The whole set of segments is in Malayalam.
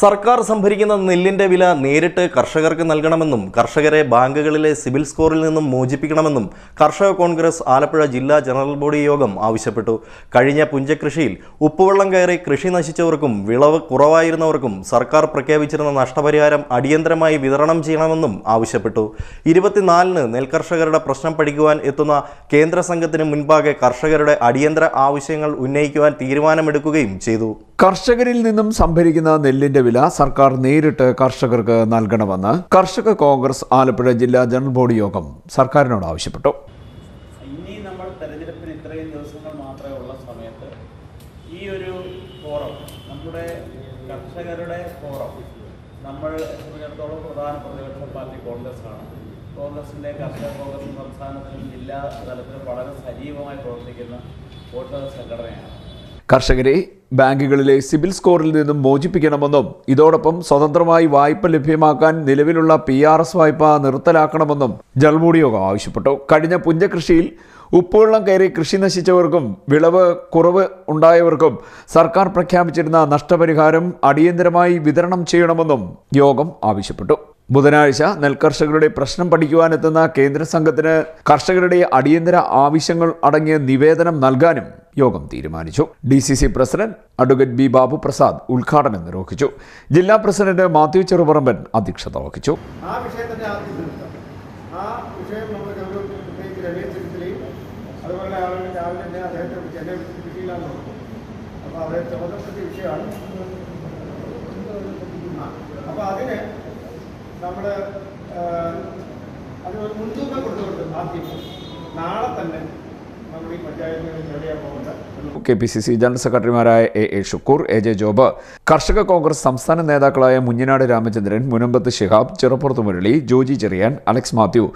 സർക്കാർ സംഭരിക്കുന്ന നെല്ലിന്റെ വില നേരിട്ട് കർഷകർക്ക് നൽകണമെന്നും കർഷകരെ ബാങ്കുകളിലെ സിവിൽ സ്കോറിൽ നിന്നും മോചിപ്പിക്കണമെന്നും കർഷക കോൺഗ്രസ് ആലപ്പുഴ ജില്ലാ ജനറൽ ബോഡി യോഗം ആവശ്യപ്പെട്ടു. കഴിഞ്ഞ പുഞ്ചകൃഷിയിൽ ഉപ്പുവെള്ളം കയറി കൃഷി നശിച്ചവർക്കും വിളവ് കുറവായിരുന്നവർക്കും സർക്കാർ പ്രഖ്യാപിച്ചിരുന്ന നഷ്ടപരിഹാരം അടിയന്തരമായി വിതരണം ചെയ്യണമെന്നും ആവശ്യപ്പെട്ടു. ഇരുപത്തിനാലിന് നെൽകർഷകരുടെ പ്രശ്നം പഠിക്കുവാൻ എത്തുന്ന കേന്ദ്ര സംഘത്തിന് മുൻപാകെ കർഷകരുടെ അടിയന്തര ആവശ്യങ്ങൾ ഉന്നയിക്കുവാൻ തീരുമാനമെടുക്കുകയും ചെയ്തു. കർഷകരിൽ നിന്നും സംഭരിക്കുന്ന നെല്ലിന്റെ വില സർക്കാർ നേരിട്ട് കർഷകർക്ക് നൽകണമെന്ന് കർഷക കോൺഗ്രസ് ആലപ്പുഴ ജില്ലാ ജനറൽ ബോഡി യോഗം സർക്കാരിനോട് ആവശ്യപ്പെട്ടു. ഇനി നമ്മൾ തെരഞ്ഞെടുപ്പിന് ഇത്രയും ദിവസങ്ങൾ മാത്രമേ ഉള്ള സമയത്ത് ഈ ഒരു ഫോറം നമ്മുടെ കർഷകരുടെ ഫോറം നമ്മൾ സംബന്ധിച്ചിടത്തോളം പ്രധാന പ്രതിപക്ഷ പാർട്ടി കോൺഗ്രസ് ആണ് കോൺഗ്രസിന്റെ കർഷക കോൺഗ്രസ് സംസ്ഥാനത്തിലും ജില്ലാ തലത്തിലും വളരെ സജീവമായി പ്രവർത്തിക്കുന്ന വോട്ടർ സംഘടനയാണ്. കർഷകരെ ബാങ്കുകളിലെ സിബിൽ സ്കോറിൽ നിന്നും മോചിപ്പിക്കണമെന്നും ഇതോടൊപ്പം സ്വതന്ത്രമായി വായ്പ ലഭ്യമാക്കാൻ നിലവിലുള്ള പി ആർ എസ് വായ്പ നിർത്തലാക്കണമെന്നും ജൽമൂടി യോഗം ആവശ്യപ്പെട്ടു. കഴിഞ്ഞ പുഞ്ചകൃഷിയിൽ ഉപ്പുവെള്ളം കയറി കൃഷി നശിച്ചവർക്കും വിളവ് കുറവ് ഉണ്ടായവർക്കും സർക്കാർ പ്രഖ്യാപിച്ചിരുന്ന നഷ്ടപരിഹാരം അടിയന്തരമായി വിതരണം ചെയ്യണമെന്നും യോഗം ആവശ്യപ്പെട്ടു. ബുധനാഴ്ച നെൽകർഷകരുടെ പ്രശ്നം പഠിക്കുവാനെത്തുന്ന കേന്ദ്ര സംഘത്തിന് കർഷകരുടെ അടിയന്തര ആവശ്യങ്ങൾ അടങ്ങിയ നിവേദനം നൽകാനും യോഗം തീരുമാനിച്ചു. D C C president advocate B Babu Prasad ഉദ്ഘാടനം നിർവഹിച്ചു. ജില്ലാ പ്രസിഡന്റ് മാത്യു ചെറുപറമ്പൻ അധ്യക്ഷത വഹിച്ചു. ആ വിഷയത്തിന്റെ ആ നമ്മൾ അപ്പോൾ അപ്പോൾ നമ്മൾ അതിനൊരു മുൻതൂക്കം കൊടുത്തുകൊണ്ട് ആദ്യം നാളെ തന്നെ K P C C general സെക്രട്ടറിമാരായ A A Shukoor A J Job കർഷക കോൺഗ്രസ് സംസ്ഥാന നേതാക്കളായ Munjanad Ramachandran Munambath Shihab Cheruppurath Murali Joji Cherian Alex Mathew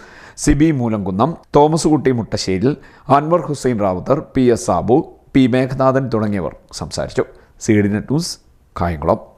C B Moolamkunnam Thomas Kutty Muttasseril Anwar Hussain Rowther P S Sabu P Meghanathan തുടങ്ങിയവർ സംസാരിച്ചു. C D net news Kayamkulam.